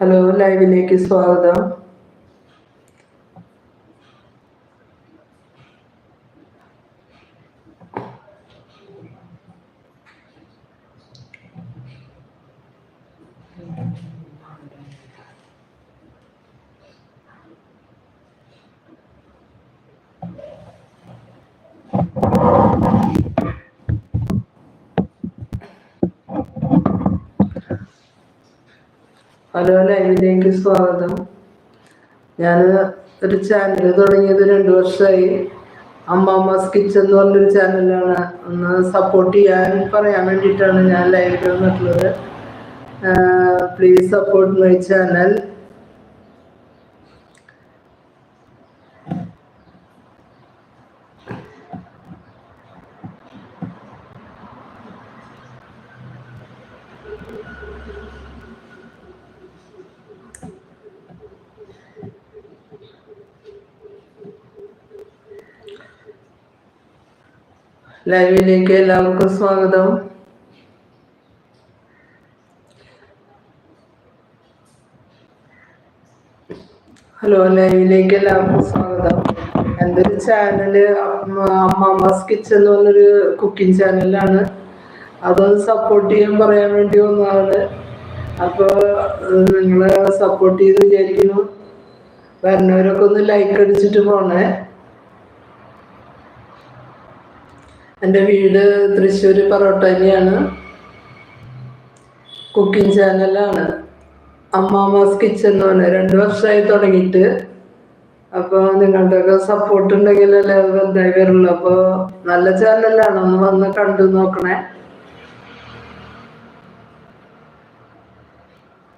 Hello ലൈവിലേക്ക് സ്വാഗതം. Hello ലൈവിലേക്ക് സ്വാഗതം. ഞാൻ ഒരു ചാനൽ തുടങ്ങിയത് രണ്ടു വർഷമായി അമ്മാമ്മസ് കിച്ചൻ എന്ന് പറഞ്ഞൊരു ചാനലാണ് ഒന്ന് സപ്പോർട്ട് ചെയ്യാൻ പറയാൻ വേണ്ടിയിട്ടാണ് ഞാൻ ലൈവിൽ വന്നിട്ടുള്ളത്. പ്ലീസ് സപ്പോർട്ട് മൈ ചാനൽ ലൈവിലേക്ക് എല്ലാവർക്കും സ്വാഗതം. ഹലോ ലൈവിലേക്ക് എല്ലാവർക്കും സ്വാഗതം. എന്റെ ഒരു ചാനൽ അമ്മാമ്മസ് കിച്ചൻ എന്ന് പറഞ്ഞൊരു കുക്കിംഗ് ചാനലാണ് അതൊന്ന് സപ്പോർട്ട് ചെയ്യാൻ പറയാൻ വേണ്ടി വന്നതാണ്. അപ്പോൾ നിങ്ങൾ സപ്പോർട്ട് ചെയ്ത് വിചാരിക്കുന്നു. വരുന്നവരൊക്കെ ഒന്ന് ലൈക്ക് അടിച്ചിട്ട് പോണേ. എന്റെ വീട് തൃശ്ശൂർ പറോട്ടനിയാണ് കുക്കിംഗ് ചാനലാണ്. അമ്മാമാസ് കിച്ചൻ എന്ന് പറഞ്ഞ രണ്ട് വർഷമായി തുടങ്ങിയിട്ട്. അപ്പോൾ നിങ്ങളുടെയൊക്കെ സപ്പോർട്ട് ഉണ്ടെങ്കിലല്ലേ അത് എന്തായി വരുള്ളൂ. അപ്പോൾ നല്ല ചാനലാണ് ഒന്ന് വന്ന് കണ്ടു നോക്കണേ.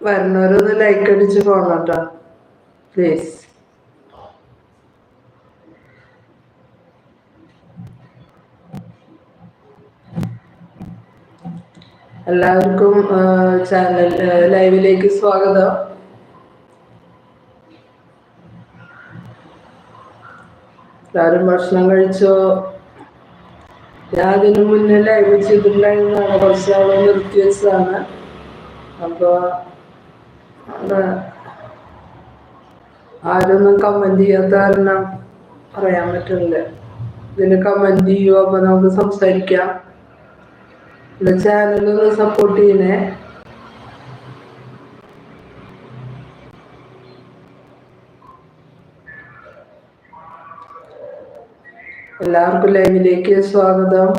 വരുന്നവരൊന്ന് ലൈക്ക് അടിച്ച് പോകണം കേട്ടോ പ്ലീസ് എല്ലാവർക്കും ചാനൽ ലൈവിലേക്ക് സ്വാഗതം. എല്ലാവരും ഭക്ഷണം കഴിച്ചോ? ഞാൻ അതിന് മുന്നേ ലൈവ് ചെയ്തിട്ടുണ്ടായിരുന്നതാണ്. കുറച്ച് നാളെ നിർത്തി വെച്ചതാണ്. അപ്പോൾ ആരൊന്നും കമന്റ് ചെയ്യാത്ത കാരണം പറയാൻ പറ്റുന്നില്ല ഇതിന് കമന്റ് ചെയ്യുമോ അപ്പൊ നമുക്ക് സംസാരിക്കാം. എന്റെ ചാനലൊന്ന് സപ്പോർട്ട് ചെയ്യണേ. എല്ലാവർക്കും ലൈവിലേക്ക് സ്വാഗതം.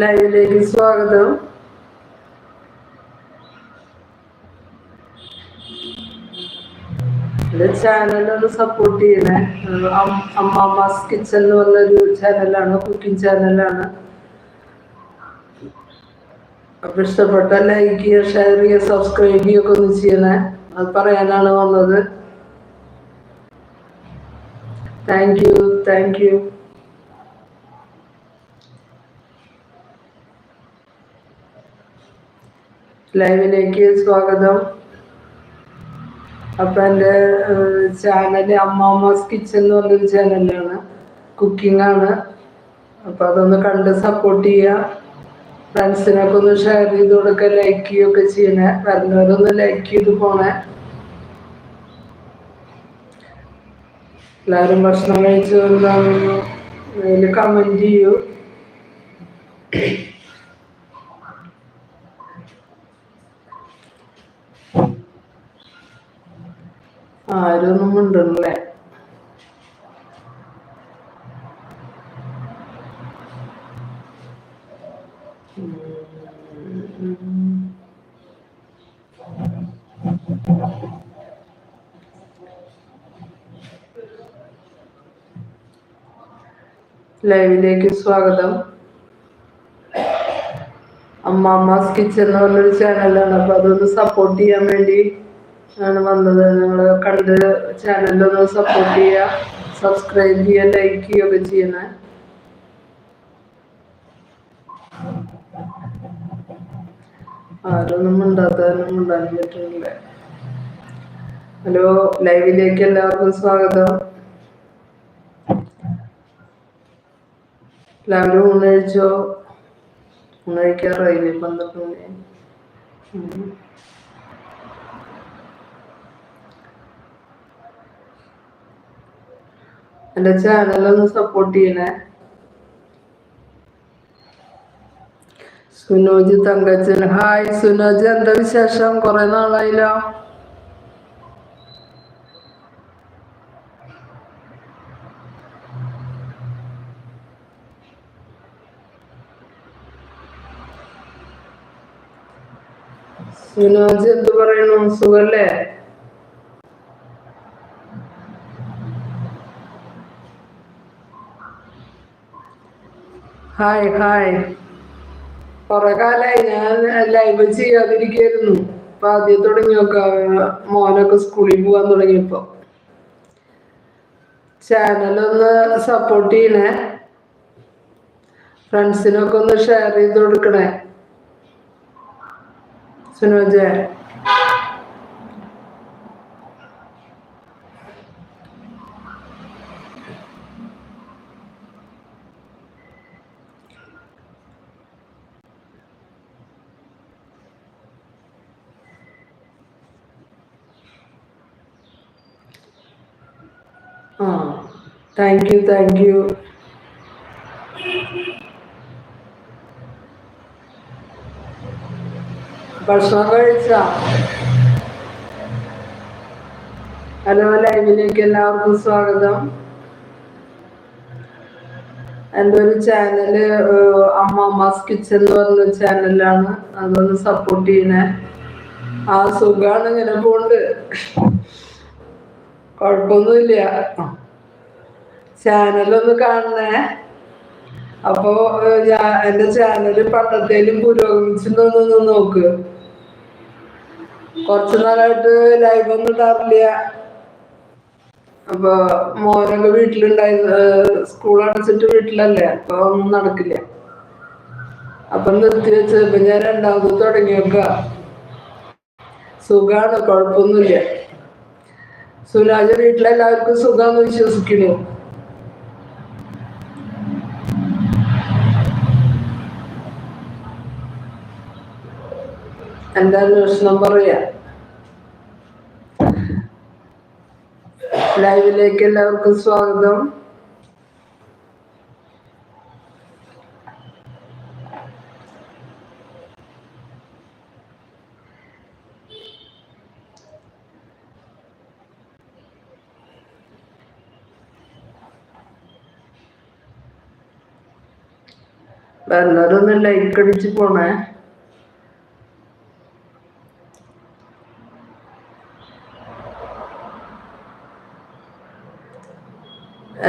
ലൈവിലേക്ക് സ്വാഗതം. എന്റെ ചാനലൊന്ന് സപ്പോർട്ട് ചെയ്യണേ. അമ്മാമാസ് കിച്ചൺ എന്ന് പറഞ്ഞൊരു ചാനലാണ് കുക്കിംഗ് ചാനലാണ് അപ്പൊ ഇഷ്ടപ്പെട്ട ലൈക്ക് ചെയ്യുക ഷെയർ ചെയ്യുക സബ്സ്ക്രൈബ് ചെയ്യുക ഒന്ന് ചെയ്യണേ. അത് പറയാനാണ് വന്നത്. താങ്ക് യു താങ്ക് യു ലൈവിലേക്ക് സ്വാഗതം. അപ്പൊ എന്റെ ചാനൽ അമ്മാമാസ് കിച്ചൺ എന്ന് പറഞ്ഞൊരു ചാനലാണ്. കുക്കിംഗ് ആണ്. അപ്പൊ അതൊന്ന് കണ്ട് സപ്പോർട്ട് ചെയ്യുക ഫ്രണ്ട്സിനൊക്കെ ഒന്ന് ഷെയർ ചെയ്ത് കൊടുക്കുക ലൈക്ക് ചെയ്യുകയൊക്കെ ചെയ്യണേ. വരുന്നവരൊന്ന് ലൈക്ക് ചെയ്ത് പോണേ. എല്ലാവരും ഭക്ഷണം കഴിച്ചു അതിൽ കമന്റ് ചെയ്യൂ. ആരൊന്നും ഉണ്ടല്ലേ ലൈവിലേക്ക് സ്വാഗതം. അമ്മാമാസ് കിച്ചൻ എന്ന് പറഞ്ഞൊരു ചാനലാണ് അപ്പൊ അതൊന്ന് സപ്പോർട്ട് ചെയ്യാൻ വേണ്ടി ആണ് വന്നത്. നിങ്ങൾ കണ്ട് ചാനലൊന്ന് സപ്പോർട്ട് ചെയ്യുക സബ്സ്ക്രൈബ് ചെയ്യുക ലൈക്ക് ചെയ്യുകയൊക്കെ ചെയ്യണേ ആരൊന്നും മിണ്ടാത്ത ഉണ്ടാകാൻ പറ്റുന്നില്ല ഹലോ ലൈവിലേക്ക് എല്ലാവർക്കും സ്വാഗതം. എല്ലാവരും ഊണഴിച്ചോ ഊണഴിക്കാറായില്ലേ പന്ത്രണ്ട് മണി എന്റെ ചാനലൊന്ന് സപ്പോർട്ട് ചെയ്യണേ. സുനോജ് തങ്കച്ചൻ. ഹായ് സുനോജ്. എന്താ വിശേഷം? കുറെ നാളായില്ലോ. സുനോജ് എന്ത് പറയണു സുഖല്ലേ? ഹായ് ഹായ് കൊറേ കാലായി ഞാൻ ലൈവ് ചെയ്യാതിരിക്കായിരുന്നു അപ്പൊ ആദ്യം തുടങ്ങിയൊക്കെ നോക്കാം മോനൊക്കെ സ്കൂളിൽ പോകാൻ തുടങ്ങിയപ്പോ. ചാനലൊന്ന് സപ്പോർട്ട് ചെയ്യണേ. ഫ്രണ്ട്സിനൊക്കെ ഒന്ന് ഷെയർ ചെയ്ത് കൊടുക്കണേ. സുനോജേ ആ താങ്ക് യു താങ്ക് യു ഭക്ഷണം കഴിച്ച ഹലോ ലൈവിലേക്ക് എല്ലാവർക്കും സ്വാഗതം. എന്റെ ഒരു ചാനൽ അമ്മാമാസ് കിച്ചൻ എന്ന് പറഞ്ഞ ചാനലാണ്. അതൊന്ന് സപ്പോർട്ട് ചെയ്യണേ. ആ സുഖാണ് ഇങ്ങനെ പോണ്ട്. കുഴപ്പമൊന്നുമില്ല. ചാനലൊന്ന് കാണണേ. അപ്പോ എന്റെ ചാനൽ പണ്ടത്തേലും പുരോഗമിച്ചിട്ടൊന്ന് നോക്ക്. കുറച്ചു നാളായിട്ട് ലൈവ് ഒന്നും ഇടാറില്ല. അപ്പൊ മോനൊക്കെ വീട്ടിലുണ്ടായി സ്കൂൾ അടച്ചിട്ട് വീട്ടിലല്ലേ അപ്പൊ ഒന്നും നടക്കില്ല. അപ്പൊ നിർത്തി വെച്ച് ഇപ്പൊ ഞാൻ രണ്ടാമത് തുടങ്ങി വെക്ക സുഖാണ് കുഴപ്പമൊന്നുമില്ല. സുരാജ വീട്ടിലെല്ലാവർക്കും സുഖാന്ന് വിശ്വസിക്കുന്നു. എന്റെ പ്രശ്നം പറയാ? ലൈവിലേക്ക് എല്ലാവർക്കും സ്വാഗതം. വരുന്നവരൊന്ന് ലൈക്ക് അടിച്ച് പോണേ.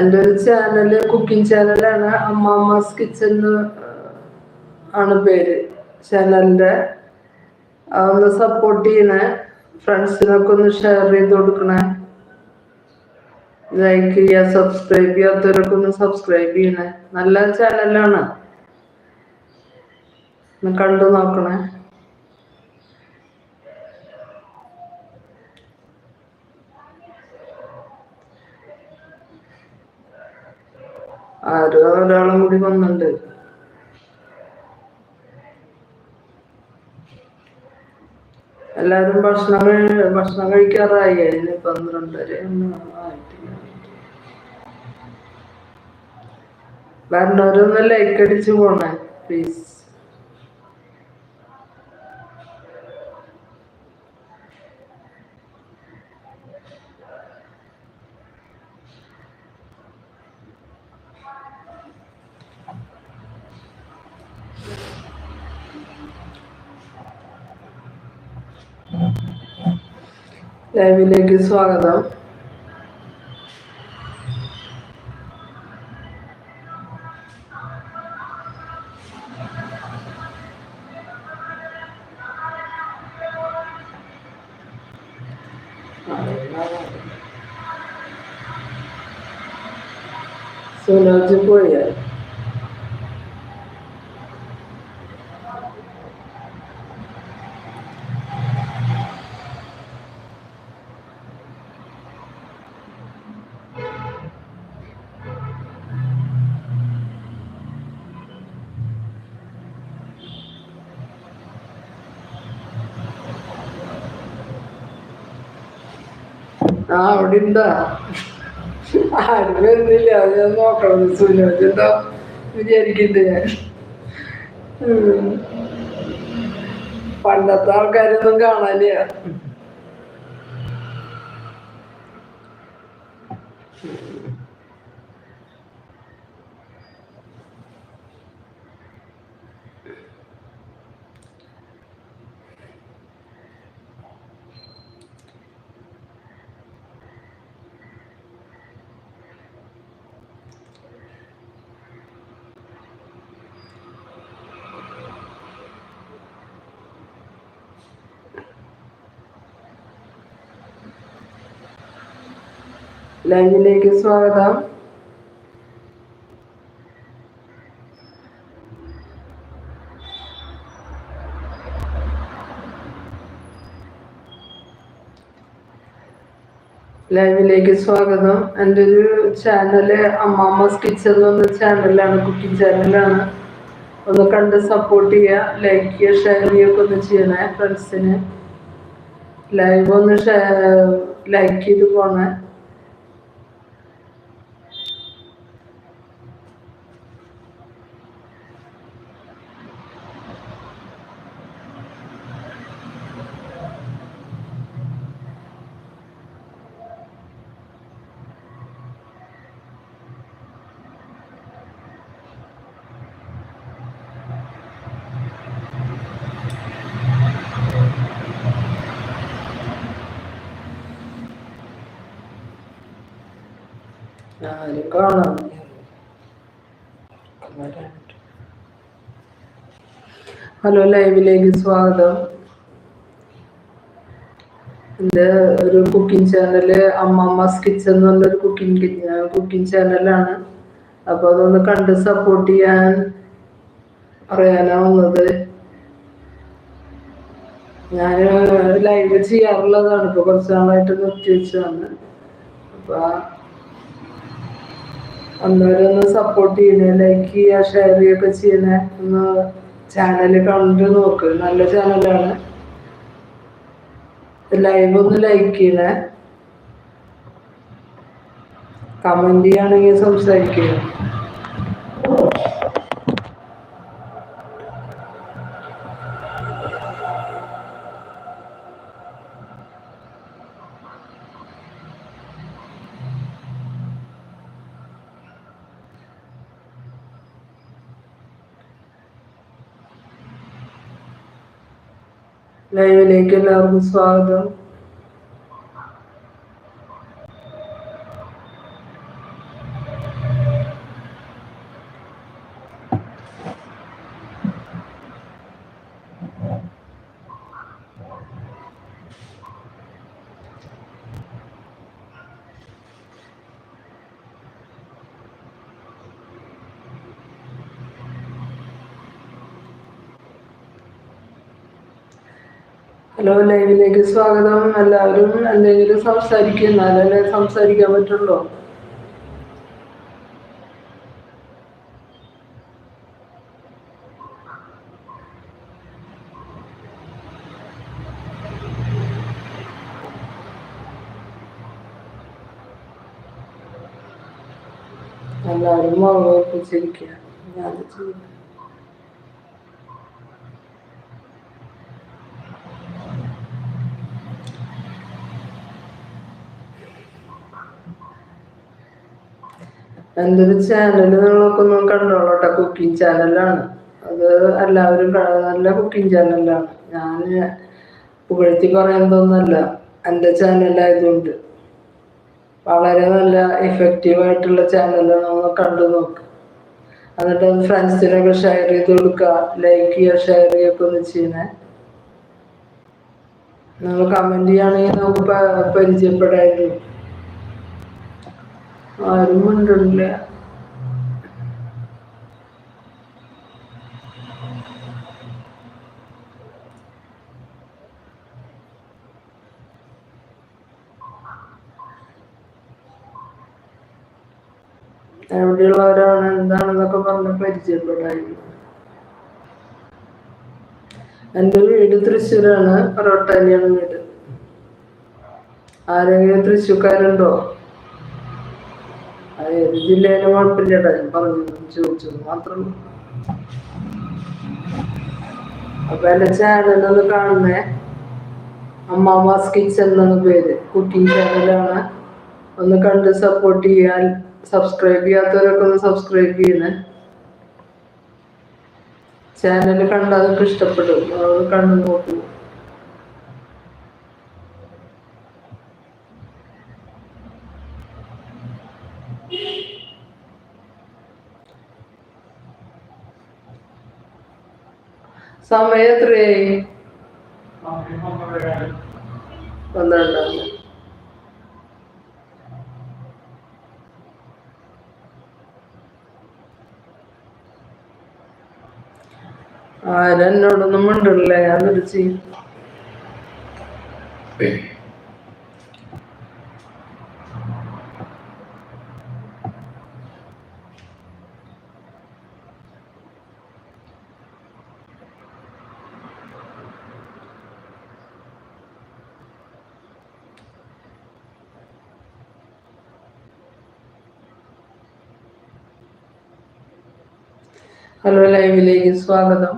എന്റെ ഒരു ചാനൽ കുക്കിംഗ് ചാനലാണ് അമ്മാമാസ് കിച്ചൺ ആണ് പേര് ചാനലിന്റെ ഒന്ന് സപ്പോർട്ട് ചെയ്യണേ. ഫ്രണ്ട്സിനൊക്കെ ഒന്ന് ഷെയർ ചെയ്ത് കൊടുക്കണേ. ലൈക്ക് ചെയ്യുക സബ്സ്ക്രൈബ് ചെയ്യാത്തവരൊക്കെ ഒന്ന് സബ്സ്ക്രൈബ് ചെയ്യണേ. നല്ല ചാനലാണ് കണ്ടു നോക്കണേ. ആരോ ഒരാളും കൂടി വന്നിട്ടുണ്ട് എല്ലാരും ഭക്ഷണം ഭക്ഷണം കഴിക്കാറായി. അതിന് പന്ത്രണ്ടര വരണവരൊന്ന് ലൈക്ക് അടിച്ചു പോണേ പ്ലീസ് ലൈവിലേക്ക് സ്വാഗതം സുനോജ് പോയ ആ അവിടെ ഉണ്ടാ ആരും വരുന്നില്ല. ഞാൻ നോക്കണം സുനോജ് എന്താ? വിചാരിക്കണ്ടേ ഞാൻ. പണ്ടത്തെ ആൾക്കാരൊന്നും കാണാനില്ല. ലൈവിലേക്ക് സ്വാഗതം. ലൈവിലേക്ക് സ്വാഗതം. എന്റെ ഒരു ചാനൽ അമ്മാമ്മസ് കിച്ചൺ എന്ന് പറഞ്ഞ ചാനലാണ് കുക്കിംഗ് ചാനലാണ് ഒന്ന് കണ്ട് സപ്പോർട്ട് ചെയ്യുക ലൈക്ക് ചെയ്യുക ഷെയർ ചെയ്യുകയൊക്കെ ഒന്ന് ചെയ്യണേ ഫ്രണ്ട്സിന് ലൈവ് ഒന്ന് ലൈക്ക് ചെയ്ത് പോണേ. ആരും കാണാം. ഹലോ ലൈവിലേക്ക് സ്വാഗതം. എന്റെ ഒരു കുക്കിംഗ് ചാനൽ അമ്മമ്മസ് കിച്ചൺ എന്ന് പറഞ്ഞൊരു കുക്കിംഗ് കുക്കിംഗ് ചാനലാണ്. അപ്പോൾ അതൊന്ന് കണ്ട് സപ്പോർട്ട് ചെയ്യാൻ പറയാനാ വന്നത് ഞാൻ ലൈവ് ചെയ്യാറുള്ളതാണ്. ഇപ്പോൾ കുറച്ച് നാളായിട്ട് നിർത്തി വെച്ചതാണ്. അപ്പോൾ ഒന്ന് സപ്പോർട്ട് ചെയ്യണേ ലൈക്ക് ചെയ്യുക ഷെയർ ചെയ്യുകയൊക്കെ ചെയ്യണേ ഒന്ന് ചാനൽ കണ്ട് നോക്ക്. നല്ല ചാനലാണ് ലൈവ് ഒന്ന് ലൈക്ക് ചെയ്യണേ. കമന്റ് ചെയ്യുകയാണെങ്കിൽ സംസാരിക്കുക ലൈവിലേക്ക് എല്ലാവർക്കും സ്വാഗതം. ഹലോ ലൈവിലേക്ക് സ്വാഗതം. എല്ലാവരും എന്തെങ്കിലും സംസാരിക്കും എന്നാലല്ലേ സംസാരിക്കാൻ പറ്റുള്ളൂ. എല്ലാവരും മുഖപ്പിച്ചിരിക്കുക ഞാൻ ചെയ്യും എന്റെ ഒരു ചാനൽ നിങ്ങളൊക്കെ ഒന്ന് കണ്ടോളട്ടെ കുക്കിംഗ് ചാനലാണ് അത് എല്ലാവരും നല്ല കുക്കിംഗ് ചാനലാണ് ഞാൻ പുകഴ്ത്തി പറയുന്നതൊന്നല്ല എന്റെ ചാനലായതുകൊണ്ട് വളരെ നല്ല എഫക്റ്റീവ് ആയിട്ടുള്ള ചാനലാണ് ഒന്ന് കണ്ടു നോക്ക്. എന്നിട്ട് അത് ഫ്രണ്ട്സിനൊക്കെ ഷെയർ ചെയ്ത് കൊടുക്കുക ലൈക്ക് ചെയ്യുക ഷെയർ ചെയ്യുക ഒന്ന് ചെയ്യണേ. നിങ്ങൾ കമന്റ് ചെയ്യുകയാണെങ്കിൽ നമുക്ക് പരിചയപ്പെടായിരുന്നു. ആരും മിണ്ടില്ല എവിടെയുള്ളവരാണ് എന്താണെന്നൊക്കെ പറഞ്ഞ് പരിചയപ്പെടായിരുന്നു എന്റെ വീട് തൃശ്ശൂരാണ് റോട്ടാലിയാണ് വീട്. ആരെങ്കിലും തൃശ്ശൂക്കാരുണ്ടോ അത് ഏത് പറഞ്ഞു മാത്രം. പേര്. ഒന്ന് കണ്ട് സപ്പോർട്ട് ചെയ്യാൻ സബ്സ്ക്രൈബ് ചെയ്യാത്തവരൊക്കെ ഒന്ന് സബ്സ്ക്രൈബ് ചെയ്യണേ. ചാനൽ കണ്ട് അതൊക്കെ ഇഷ്ടപ്പെടും. കണ്ടു നോക്കൂ. സമയം എത്രയായി പന്ത്രണ്ടാം ആരെന്നോടൊന്നും മിണ്ടില്ല ഞാൻ വിളിച്ച്. ഹലോ ലൈവിലേക്ക് സ്വാഗതം.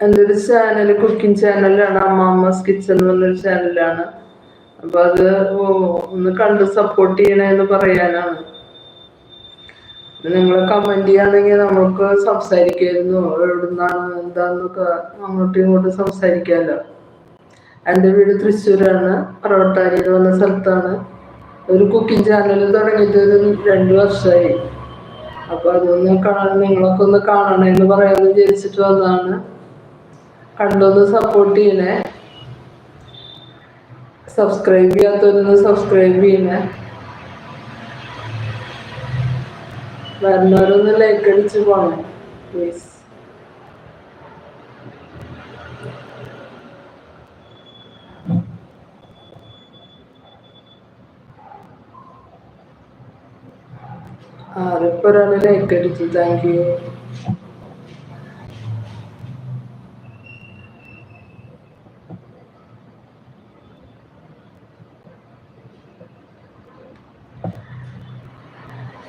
എന്റെ ഒരു ചാനൽ കുക്കിംഗ് ചാനലാണ് അമ്മാമ്മസ് കിച്ചൺ എന്ന് പറഞ്ഞൊരു ചാനലാണ് അപ്പൊ അത് ഒന്ന് കണ്ട് സപ്പോർട്ട് ചെയ്യണമെന്ന് പറയാനാണ്. നിങ്ങൾ കമന്റ് ചെയ്യാണെങ്കിൽ നമ്മൾക്ക് സംസാരിക്കായിരുന്നു. എവിടുന്നാണ് എന്താന്നൊക്കെ അങ്ങോട്ടും ഇങ്ങോട്ടും സംസാരിക്കാമല്ലോ. എന്റെ വീട് തൃശ്ശൂരാണ്. പറവട്ടാരി എന്ന് പറഞ്ഞ സ്ഥലത്താണ്. ഒരു കുക്കിംഗ് ചാനൽ തുടങ്ങിയിട്ട് രണ്ട് വർഷമായി. അപ്പൊ അതൊന്ന് കാണാൻ നിങ്ങളൊക്കെ ഒന്ന് കാണണം എന്ന് പറയാമെന്ന് വിചാരിച്ചിട്ട് വന്നതാണ്. കണ്ടൊന്ന് സപ്പോർട്ട് ചെയ്യണേ. സബ്സ്ക്രൈബ് ചെയ്യാത്തവരൊന്ന് സബ്സ്ക്രൈബ് ചെയ്യണേ. വരുന്നവരൊന്ന് ലൈക്ക് അടിച്ച് പോണേ പ്ലീസ് ആരൊക്കെ ഒരാൾ ലൈക്ക് അടിച്ചു താങ്ക് യു